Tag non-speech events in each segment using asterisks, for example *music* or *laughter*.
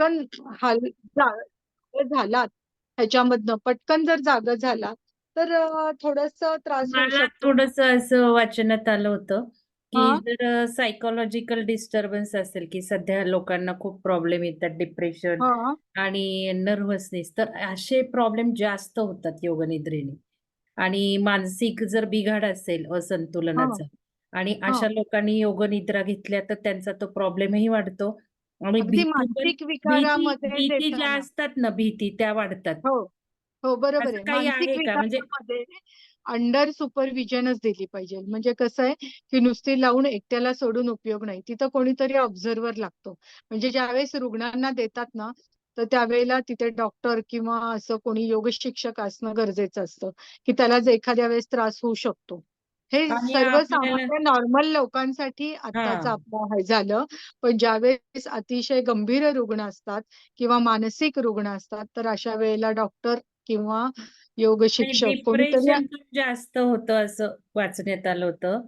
पटकन हाल जा- झालात. ह्याच्यामधनं पटकन जर जागा झाला तर थोडस त्रास मला थोडस असं वाचनात आलं होतं की. जर सायकोलॉजिकल डिस्टर्बन्स असेल की सध्या लोकांना खूप प्रॉब्लेम येतात डिप्रेशन आणि नर्व्हसनेस तर असे प्रॉब्लेम जास्त होतात योगनिद्रेने. आणि मानसिक जर बिघाड असेल असंतुलनाचा आणि. अशा लोकांनी योगनिद्रा घेतल्या तर त्यांचा तो प्रॉब्लेमही वाढतो. आणि अगदी मानसिक विकारामध्ये भीती ज्या. असतात ना भीती त्या वाढतात. हो हो बरोबर आहे. काही मानसिक आहे का? म्हणजे- विकारामध्ये अंडर सुपरविजनच दिली पाहिजे. म्हणजे कसं आहे की नुसती लावून एकट्याला सोडून उपयोग नाही. तिथं कोणीतरी ऑब्झर्वर लागतो. म्हणजे ज्यावेळेस रुग्णांना देतात ना तर त्यावेळेला तिथे डॉक्टर किंवा असं कोणी योग शिक्षक असणं गरजेचं असतं. की त्याला जर एखाद्या वेळेस त्रास होऊ शकतो. हे आणि सर्वसामान्य नॉर्मल लोकांसाठी आताच हा. आपलं हे झालं. पण ज्यावेळेस अतिशय गंभीर रुग्ण असतात किंवा मानसिक रुग्ण असतात तर अशा वेळेला डॉक्टर किंवा योग शिक्षक कोणीतरी डिप्रेशन जास्त होतं असं वाचण्यात आलं होतं.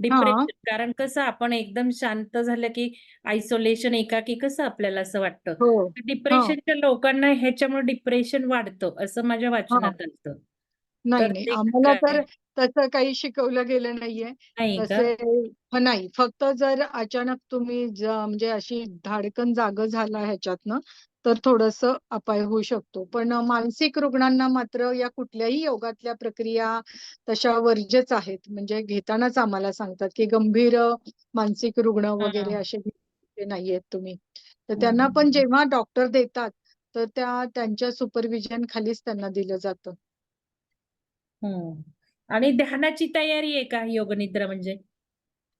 डिप्रेशन कारण कसं आपण एकदम शांत झालं की आयसोलेशन एकाकी कसं आपल्याला असं वाटतं. हो. डिप्रेशनच्या लोकांना ह्याच्यामुळे डिप्रेशन वाढतं असं माझ्या वाचनात आलं नाही तर नाही ते आम्हाला काय? तर तसं काही शिकवलं गेलं नाहीये. नाही का? तसे नाही. फक्त जर अचानक तुम्ही ज- म्हणजे अशी धाडकन जाग झाला ह्याच्यातनं तर थोडस अपाय होऊ शकतो. पण मानसिक रुग्णांना मात्र या कुठल्याही योगातल्या प्रक्रिया तशा वर्ज्यच आहेत. म्हणजे घेतानाच आम्हाला सांगतात की गंभीर मानसिक रुग्ण वगैरे असे घ्यायचे नाहीयेत तुम्ही. तर त्यांना. पण जेव्हा डॉक्टर देतात तर त्या त्यांच्या सुपरविजन खालीच त्यांना दिलं जातं. आणि ध्यानाची तयारी आहे का योगनिद्रा म्हणजे?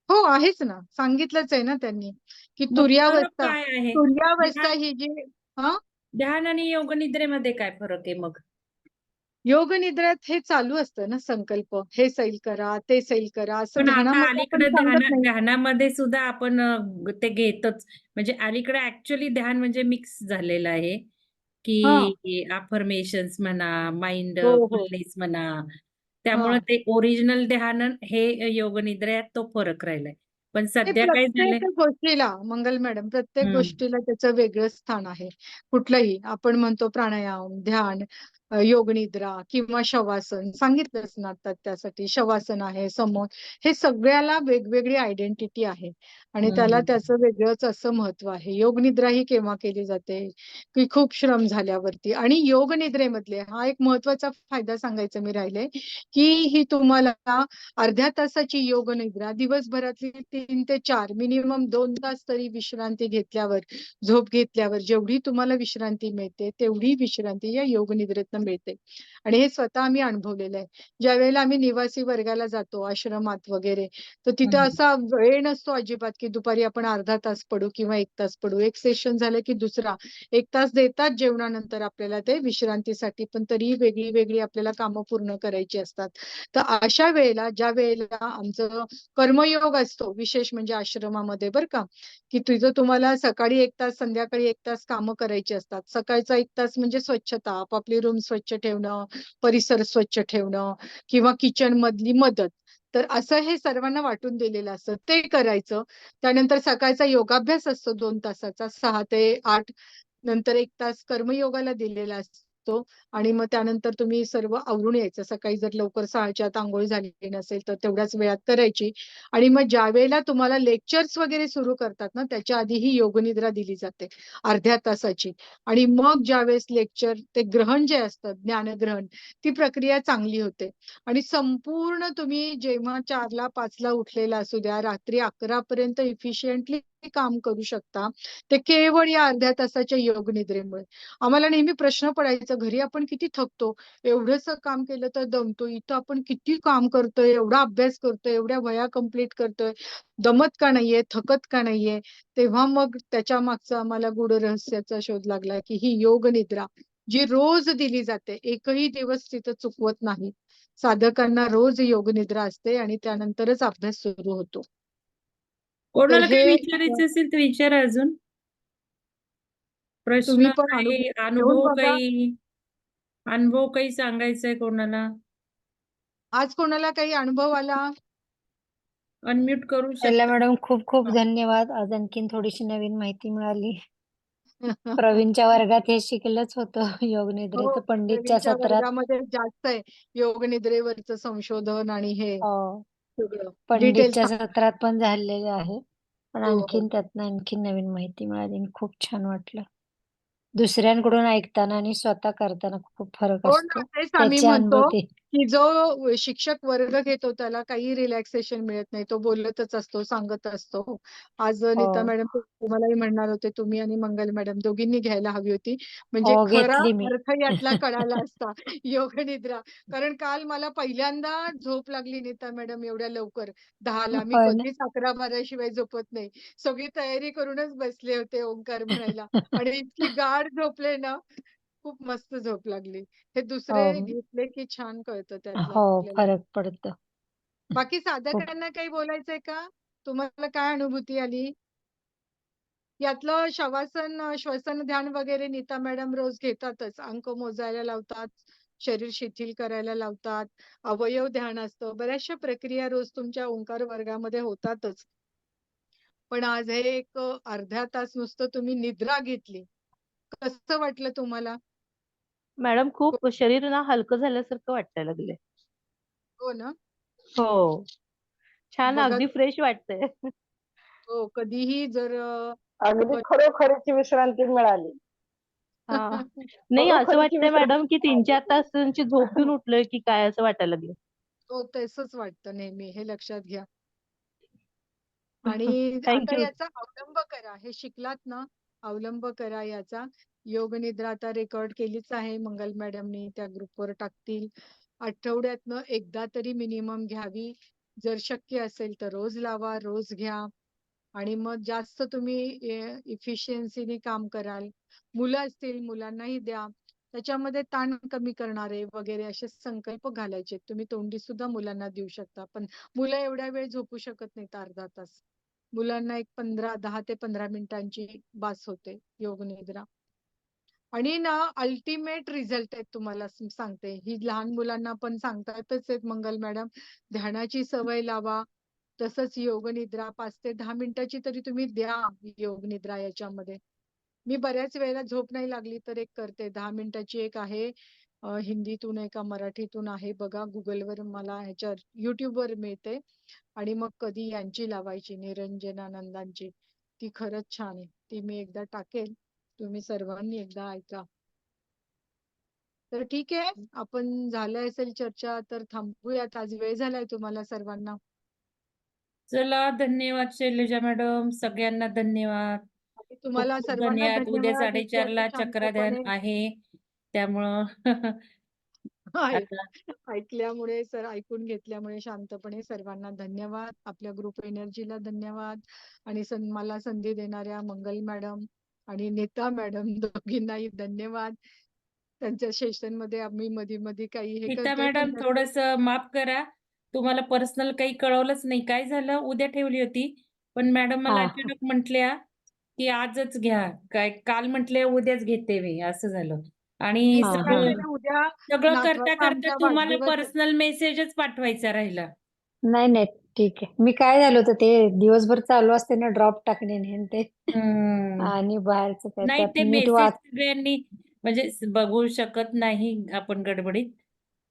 हो आहेच ना. सांगितलंच आहे ना त्यांनी की मग फरक तुर्यावस्था काय आहे? तुर्यावस्था ही जी हा? ध्यान आणि योगनिद्रेमध्ये काय फरक आहे मग? योग निद्रेत हे चालू असतं ना संकल्प. हे सैल करा ते सैल करा असं पण आता ध्यानामध्ये आपण अलीकडे सांगत ध्यान नाही. ध्यानामध्ये सुद्धा आपण अ, ते घेतच. म्हणजे अलीकडे ऍक्च्युली ध्यान म्हणजे मिक्स झालेलं आहे. की अफर्मेशन्स म्हणा माइंड हो, हो. फुलनेस म्हणा त्यामुळे हा. ते ओरिजिनल ध्यान हे योगनिद्रेत तो फरक राहिलाय पण ते सध्या काय झालंय प्रत्येक गोष्टीला मंगल मॅडम प्रत्येक. गोष्टीला त्याचं वेगळं स्थान आहे कुठलंही आपण म्हणतो प्राणायाम ध्यान अ, योग निद्रा किंवा शवासन. सांगितलंच ना आता त्यासाठी शवासन आहे समोर. हे सगळ्याला वेगवेगळी आयडेंटिटी आहे. आणि त्याला. त्याचं वेगळंच असं महत्त्व आहे. योग निद्रा ही केव्हा केली जाते? की खूप श्रम झाल्यावरती. आणि योग निद्रेमधले हा एक महत्त्वाचा फायदा सांगायचा मी राहिले की ही तुम्हाला अर्ध्या तासाची योग निद्रा दिवसभरातली तीन ते चार मिनिमम दोन तास तरी विश्रांती घेतल्यावर झोप घेतल्यावर जेवढी तुम्हाला विश्रांती मिळते तेवढी विश्रांती या योग निद्रेतनं मिळते आणि हे स्वतः आम्ही अनुभवलेलं आहे. ज्या वेळेला आम्ही निवासी वर्गाला जातो आश्रमात वगैरे तर तिथे. असा वेळ नसतो अजिबात की दुपारी आपण अर्धा तास पडू किंवा एक तास पडू. एक सेशन झालं की दुसरा. एक तास देतात जेवणानंतर आपल्याला ते विश्रांतीसाठी पण तरी वेगळी वेगळी आपल्याला कामं पूर्ण करायची असतात. तर अशा वेळेला ज्या वेळेला आमचं कर्मयोग असतो विशेष म्हणजे आश्रमामध्ये बरं का की तुझं तुम्हाला सकाळी एक तास संध्याकाळी एक तास कामं करायची असतात. सकाळचा एक तास म्हणजे स्वच्छता आपापली रूम स्वच्छ ठेवणं परिसर स्वच्छ ठेवणं किंवा किचन मधली मदत. तर असं हे सर्वांना वाटून दिलेलं असतं. ते करायचं. त्यानंतर सकाळचा योगाभ्यास असतो दोन तासाचा. सहा ते आठ नंतर एक तास कर्मयोगाला दिलेला असतो. आणि मग त्यानंतर तुम्ही सर्व आवरून यायचं. सकाळी जर लवकर सहाच्या आत आंघोळ झालेली नसेल तर तेवढ्याच वेळात करायची. आणि मग ज्या वेळेला तुम्हाला लेक्चर्स वगैरे सुरू करतात ना त्याच्या आधी ही योगनिद्रा दिली जाते अर्ध्या तासाची. आणि मग ज्यावेळेस लेक्चर ते ग्रहण जे असतं ज्ञानग्रहण ती प्रक्रिया चांगली होते. आणि संपूर्ण तुम्ही जेव्हा चारला पाचला उठलेला असू द्या रात्री अकरा पर्यंत इफिशियंटली काम करू शकता. ते केवळ या अर्ध्या तासाच्या योग निद्रेमुळे. आम्हाला नेहमी प्रश्न पडायचा घरी आपण किती थकतो? एवढंच काम केलं तर दमतो. इथं आपण किती काम करतोय? एवढा अभ्यास करतोय? एवढ्या वया कंप्लीट करतोय? दमत का नाहीये? थकत का नाहीये? तेव्हा मग त्याच्या मागचं आम्हाला गूढ रहस्याचा शोध लागला की ही योग निद्रा जी रोज दिली जाते एकही दिवस तिथं चुकवत नाही. साधकांना रोज योग निद्रा असते आणि त्यानंतरच अभ्यास सुरू होतो. कोणाला काही हे- विचारायचं असेल तर विचारा अजून प्रश्न पण काही अनुभव बघा. काही अनुभव काही सांगायचंय कोणाला आज कोणाला काही अनुभव आला अनम्यूट करू शकता मॅडम खूप खूप. धन्यवाद आज आणखीन थोडीशी नवीन माहिती मिळाली प्रवीणच्या वर्गात हे शिकलंच होतं योग हो, निद्रेचं पंडितच्या प्रवीणच्या सत्रात. वर्गामध्ये जास्त आहे योग निद्रेवरचं संशोधन आणि हे हो. सगळं पंडितच्या सत्रात पण झालेलं आहे. पण हो, हो. आणखीन त्यातनं आणखीन नवीन माहिती मिळाली आणि खूप छान वाटलं. दुसऱ्यांकडून ऐकताना आणि स्वतः करताना खूप फरक हो असतो. ना, तेच आम्ही त्याचे म्हणतो, अनुभव ते की जो शिक्षक वर्ग घेतो त्याला काही रिलॅक्सेशन मिळत नाही. तो बोलतच असतो, सांगत असतो. आज नीता हो. मॅडम तुम्हालाही म्हणणार होते, तुम्ही आणि मंगल मॅडम दोघींनी घ्यायला हवी होती. म्हणजे हो, खरा. अर्थ यातला *laughs* कळाला असता योग निद्रा. कारण काल मला पहिल्यांदा झोप लागली नीता मॅडम एवढ्या लवकर 10:00ला. मी. कधीच 11-12 शिवाय झोपत नाही. सगळी तयारी करूनच बसले होते ओंकार म्हणायला *laughs* आणि इतकी गाढ झोपले ना, खूप मस्त झोप लागली. हे दुसरे हो. घेतले की छान कळतं त्यातलं हो, आपल्याला. फरक पडतो. बाकी. साधकांना काही बोलायचंय का? तुम्हाला काय अनुभूती आली? यातलं शवासन, अ, श्वसन ध्यान वगैरे नीता मॅडम रोज घेतातच. अंक मोजायला लावतात, शरीर शिथिल करायला लावतात, अवयव ध्यान असतं. बऱ्याचशा प्रक्रिया रोज तुमच्या ओंकार वर्गामध्ये होतातच. पण आज हे एक अ, अर्धा तास नुसतं तुम्ही निद्रा घेतली. कसं वाटलं तुम्हाला? मॅडम खूप शरीर ना हलकं झाल्यासारखं वाटायला लागलंय. हो ना? हो. छान बघा अगदी फ्रेश वाटतंय. हो, कधीही जर अ, अगदी आपण खरोखरीची विश्रांती मिळाली. हां. *laughs* नाही असं खरोखरीची वाटतंय मॅडम, की विश्रांती 3-4 तास त्यांची झोपून उठलोय की काय असं वाटायला लागलं. हो, तसंच वाटतं नेहमी. हे लक्षात घ्या. *laughs* आणि थँक आता यू. याचा अवलंब करा. हे शिकलात ना, अवलंब करा याचा. योग निद्रा आता रेकॉर्ड केलीच आहे मंगल मॅडमनी. त्या ग्रुपवर टाकतील. आठवड्यातनं एकदा तरी मिनिमम घ्यावी. जर शक्य असेल तर रोज लावा, रोज घ्या. आणि मग जास्त तुम्ही इफिशियन्सीने काम कराल. मुलं असतील, मुलांनाही द्या. त्याच्यामध्ये ताण कमी करणारे वगैरे असे संकल्प घालायचे. तुम्ही तोंडी सुद्धा मुलांना देऊ शकता. पण मुलं एवढ्या वेळ झोपू शकत नाहीत अर्धा तास. मुलांना एक 15 10 ते 15 मिनिटांची बास होते योग निद्रा. आणि ना अल्टिमेट रिझल्ट आहेत तुम्हाला सांगते. ही लहान मुलांना पण सांगतातच आहेत मंगल मॅडम. ध्यानाची सवय लावा. तसंच योग निद्रा पाच ते दहा मिनिटाची तरी तुम्ही द्या योग निद्रा याच्यामध्ये. मी बऱ्याच वेळेला झोप नाही लागली तर एक करते. दहा मिनिटाची एक आहे. अ, हिंदीतून आहे का मराठीतून आहे बघा. Googleवर मला ह्याच्यावर YouTubeवर मिळते. आणि मग कधी यांची लावायची निरंजनानंदांची. ती खरंच छान आहे. ती मी एकदा टाकेल. तुम्ही सर्वांनी एकदा ऐका. तर ठीक आहे. आपण झालं असेल चर्चा तर थांबूयात. आज वेळ झालाय तुम्हाला सर्वांना. चला धन्यवाद शैलजा मॅडम. सगळ्यांना धन्यवाद. खूप तुम्हाला खूप सर्वांना धन्यवाद. उद्या धन्यवाद. इतके 4:30ला असं चक्राध्यान शांतपणे आहे. त्यामुळं *laughs* आता ऐकल्यामुळे सर ऐकून घेतल्यामुळे शांतपणे सर्वांना धन्यवाद. आपल्या ग्रुप एनर्जीला धन्यवाद. आणि मला संधी देणाऱ्या मंगल मॅडम आणि नीता मॅडम *laughs* दोघींनाही धन्यवाद. त्यांच्या सेशनमध्ये आम्ही मधी-मधी काही हे पण मॅडम थोडंसं माफ करा. तुम्हाला पर्सनल काही कळवलंच नाही. काय झालं उद्या ठेवली होती. पण मॅडम मला हां. अचानक म्हटल्या, की आजच घ्या. काय काल म्हटल्या उद्याच घेते मी असं झालं. आणि हां, हां. सगळं उद्या सगळं नातवाचा करता-करता आमचा तुम्हाला वाढदिवस आहे. पर्सनल मेसेजच पाठवायचा राहिला. नाही, नाही. ठीक आहे. मी काय झालं होतं ते दिवसभर चालू असते ना ड्रॉप टाकणे आणि हे ते. आणि बाहेरचं काय नाही त्यात ते नीट मेसेज वाच सगळ्यांनी म्हणजे स बघू शकत नाही आपण गडबडीत.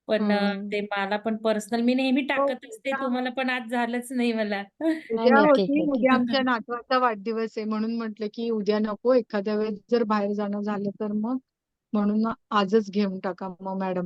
पण अ. ते मला पण पर्सनल मी नेहमी हो, टाकत असते. उद्या तुम्हाला पण आज झालंच नाही मला. नाही, उद्या नाही. ठीक होती. आहे, ठीक उद्या आहे. आमच्या नातवाचा वाढदिवस आहे म्हणून म्हटलं, की उद्या नको. एखाद्या वेळेस जर बाहेर जाणं झालं तर मग म्हणून आजच घेऊन टाका मग मॅडम.